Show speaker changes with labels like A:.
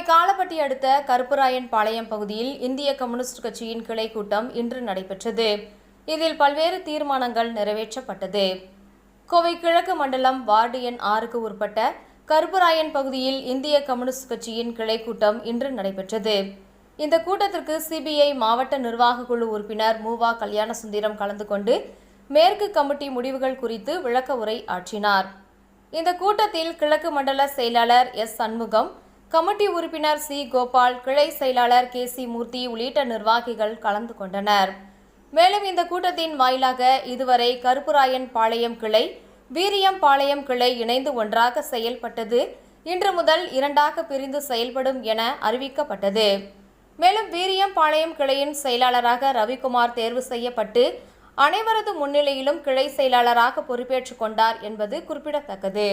A: கோவை காலப்பட்டி அடுத்த கருப்பராயன் பாளையம் பகுதியில் இந்திய கம்யூனிஸ்ட் கட்சியின் கிளை கூட்டம் இன்று நடைபெற்றது. இதில் பல்வேறு தீர்மானங்கள் நிறைவேற்றப்பட்டது. கோவை கிழக்கு மண்டலம் வார்டு எண் ஆறுக்கு உட்பட்ட கருப்பராயன் பகுதியில் இந்திய கம்யூனிஸ்ட் கட்சியின் கிளை கூட்டம் இன்று நடைபெற்றது. இந்த கூட்டத்திற்கு சிபிஐ மாவட்ட நிர்வாக குழு உறுப்பினர் மூவா கல்யாணசுந்தரம் கலந்து கொண்டு மேற்கு கமிட்டி முடிவுகள் குறித்து விளக்க உரை ஆற்றினார். இந்த கூட்டத்தில் கிழக்கு மண்டல செயலாளர் எஸ். சண்முகம் கமிட்டி உறுப்பினர் சி. கோபால் கிளை செயலாளர் கே. சி. மூர்த்தி உள்ளிட்ட நிர்வாகிகள் கலந்து கொண்டனர். மேலும் இந்த கூட்டத்தின் வாயிலாக இதுவரை கருப்புராயன் பாளையம் கிளை வீரியம் பாளையம் கிளை இணைந்து ஒன்றாக செயல்பட்டது. இன்று முதல் இரண்டாக பிரிந்து செயல்படும் என அறிவிக்கப்பட்டது. மேலும் வீரியம் பாளையம் கிளையின் செயலாளராக ரவிக்குமார் தேர்வு செய்யப்பட்டு அனைவரது முன்னிலையிலும் கிளை செயலாளராக பொறுப்பேற்றுக் கொண்டார் என்பது குறிப்பிடத்தக்கது.